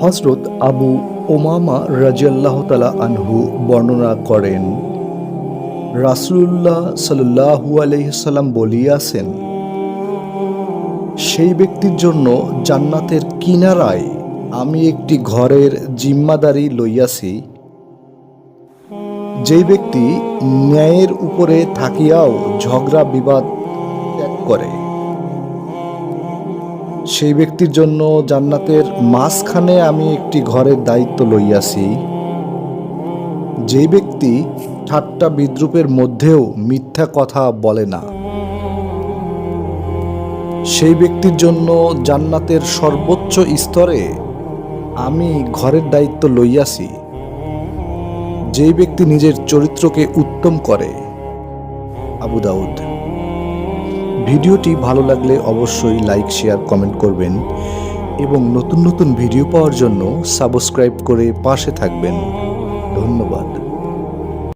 হজরত আবু ওমামা রাজিয়াল্লাহ তালা আনহু বর্ণনা করেন রাসুল্লাহ সাল্লাহু আলহিসাল্লাম বলিয়াছেন, সেই ব্যক্তির জন্য জান্নাতের কিনারায় আমি একটি ঘরের জিম্মাদারি লইয়াছি। যেই ব্যক্তি ন্যায়ের উপরে থাকিয়াও ঝগড়া বিবাদ ত্যাগ করে। সেই ব্যক্তির জন্য জান্নাতের মাঝখানে আমি একটি ঘরের দায়িত্ব লইয়াছি। যেই ব্যক্তি ঠাট্টা বিদ্রুপের মধ্যেও মিথ্যা কথা বলে না। সেই ব্যক্তির জন্য জান্নাতের সর্বোচ্চ স্তরে আমি ঘরের দায়িত্ব লইয়াছি। যেই ব্যক্তি নিজের চরিত্রকে উত্তম করে। আবু দাউদ। ভিডিওটি ভালো লাগলে অবশ্যই লাইক, শেয়ার, কমেন্ট করবেন এবং নতুন নতুন ভিডিও পাওয়ার জন্য সাবস্ক্রাইব করে পাশে থাকবেন। ধন্যবাদ।